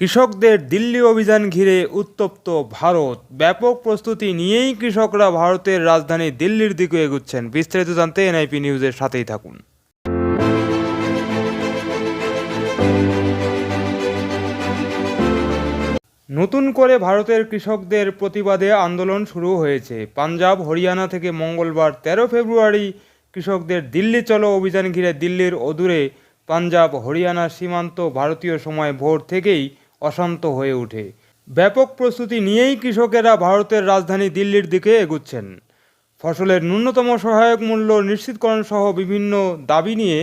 কৃষকদের দিল্লি অভিযান ঘিরে উত্তপ্ত ভারত। ব্যাপক প্রস্তুতি নিয়েই কৃষকরা ভারতের রাজধানী দিল্লির দিকে এগুচ্ছেন। বিস্তারিত জানতে এনআইপি নিউজের সাথেই থাকুন। নতুন করে ভারতের কৃষকদের প্রতিবাদে আন্দোলন শুরু হয়েছে। পাঞ্জাব, হরিয়ানা থেকে মঙ্গলবার তেরো ফেব্রুয়ারি কৃষকদের দিল্লি চলো অভিযান ঘিরে দিল্লির অদূরে পাঞ্জাব, হরিয়ানা সীমান্ত ভারতীয় সময় ভোর থেকেই অশান্ত হয়ে ওঠে। ব্যাপক প্রস্তুতি নিয়েই কৃষকেরা ভারতের রাজধানী দিল্লির দিকে এগুচ্ছেন। ফসলের ন্যূনতম সহায়ক মূল্য নিশ্চিতকরণ সহ বিভিন্ন দাবি নিয়ে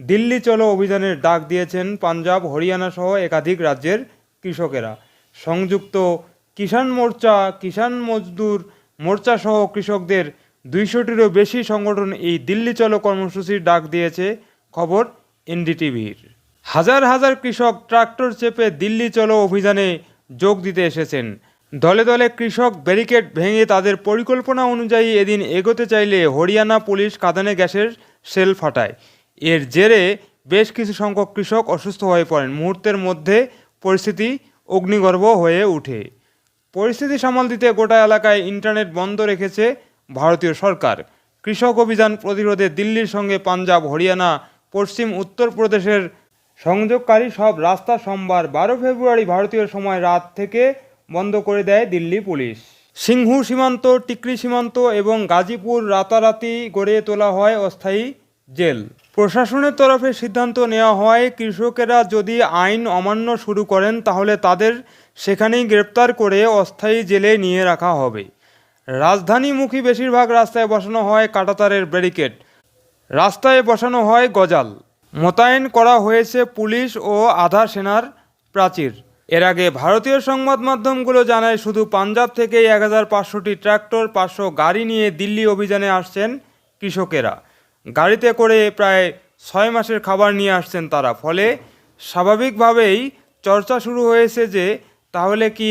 দিল্লি চলো অভিযানের ডাক দিয়েছেন পাঞ্জাব, হরিয়ানা সহ একাধিক রাজ্যের কৃষকেরা। সংযুক্ত কিষাণ মোর্চা, কিষাণ মজদুর মোর্চা সহ কৃষকদের দুইশোটিরও বেশি সংগঠন এই দিল্লি চলো কর্মসূচির ডাক দিয়েছে, খবর এনডিটিভির। হাজার হাজার কৃষক ট্রাক্টর চেপে দিল্লি চলো অভিযানে যোগ দিতে এসেছেন। দলে দলে কৃষক ব্যারিকেড ভেঙে তাদের পরিকল্পনা অনুযায়ী এদিন এগোতে চাইলে হরিয়ানা পুলিশ কাঁদানে গ্যাসের সেল ফাটায়। এর জেরে বেশ কিছু সংখ্যক কৃষক অসুস্থ হয়ে পড়েন। মুহূর্তের মধ্যে পরিস্থিতি অগ্নিগর্ভ হয়ে ওঠে। পরিস্থিতি সামাল দিতে গোটা এলাকায় ইন্টারনেট বন্ধ রেখেছে ভারতীয় সরকার। কৃষক অভিযান প্রতিরোধে দিল্লির সঙ্গে পাঞ্জাব, হরিয়ানা, পশ্চিম, উত্তরপ্রদেশের সংযোগকারী সব রাস্তা সোমবার বারো ফেব্রুয়ারি ভারতীয় সময় রাত থেকে বন্ধ করে দেয় দিল্লি পুলিশ। সিংহু সীমান্ত, টিকরি সীমান্ত এবং গাজীপুর রাতারাতি গড়ে তোলা হয় অস্থায়ী জেল। প্রশাসনের তরফে সিদ্ধান্ত নেওয়া হয়, কৃষকেরা যদি আইন অমান্য শুরু করেন তাহলে তাদের সেখানেই গ্রেপ্তার করে অস্থায়ী জেলে নিয়ে রাখা হবে। রাজধানীমুখী বেশিরভাগ রাস্তায় বসানো হয় কাটাতারের ব্যারিকেড। রাস্তায় বসানো হয় গজাল। মোতায়েন করা হয়েছে পুলিশ ও আধা সেনার প্রাচীর। এর আগে ভারতীয় সংবাদ মাধ্যমগুলো জানায় শুধু পাঞ্জাব থেকেই এক হাজার পাঁচশোটি ট্রাক্টর পাঁচশো গাড়ি নিয়ে দিল্লি অভিযানে আসছেন কৃষকেরা। গাড়িতে করে প্রায় ছয় মাসের খাবার নিয়ে আসছেন তারা। ফলে স্বাভাবিকভাবেই চর্চা শুরু হয়েছে যে, তাহলে কি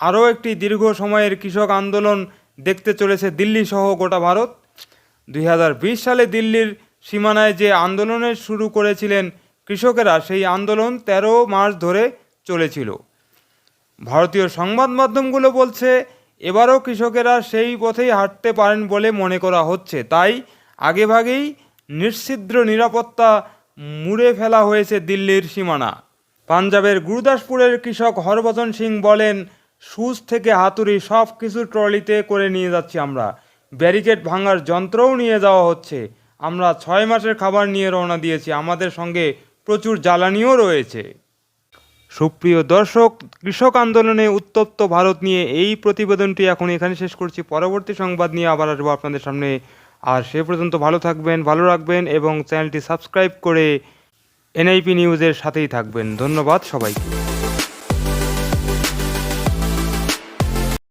আরও একটি দীর্ঘ সময়ের কৃষক আন্দোলন দেখতে চলেছে দিল্লি সহ গোটা ভারত? দুই হাজার বিশ সালে দিল্লির সীমানায় যে আন্দোলনের শুরু করেছিলেন কৃষকেরা, সেই আন্দোলন তেরো মাস ধরে চলেছিল। ভারতীয় সংবাদ মাধ্যমগুলো বলছে, এবারও কৃষকেরা সেই পথেই হাঁটতে পারেন বলে মনে করা হচ্ছে। তাই আগেভাগেই নিশ্ছিদ্র নিরাপত্তা মুড়ে ফেলা হয়েছে দিল্লির সীমানা। পাঞ্জাবের গুরুদাসপুরের কৃষক হরভজন সিং বলেন, সুচ থেকে হাতুড়ি সব কিছু ট্রলিতে করে নিয়ে যাচ্ছি আমরা। ব্যারিকেড ভাঙার যন্ত্রও নিয়ে যাওয়া হচ্ছে। আমরা ছয় মাসের খাবার নিয়ে রওনা দিয়েছি। আমাদের সঙ্গে প্রচুর জ্বালানিও রয়েছে। সুপ্রিয় দর্শক, কৃষক আন্দোলনে উত্তপ্ত ভারত নিয়ে এই প্রতিবেদনটি এখন এখানে শেষ করছি। পরবর্তী সংবাদ নিয়ে আবার আসব আপনাদের সামনে। আর সে পর্যন্ত ভালো থাকবেন, ভালো রাখবেন এবং চ্যানেলটি সাবস্ক্রাইব করে এনআইপি নিউজের সাথেই থাকবেন। ধন্যবাদ সবাইকে।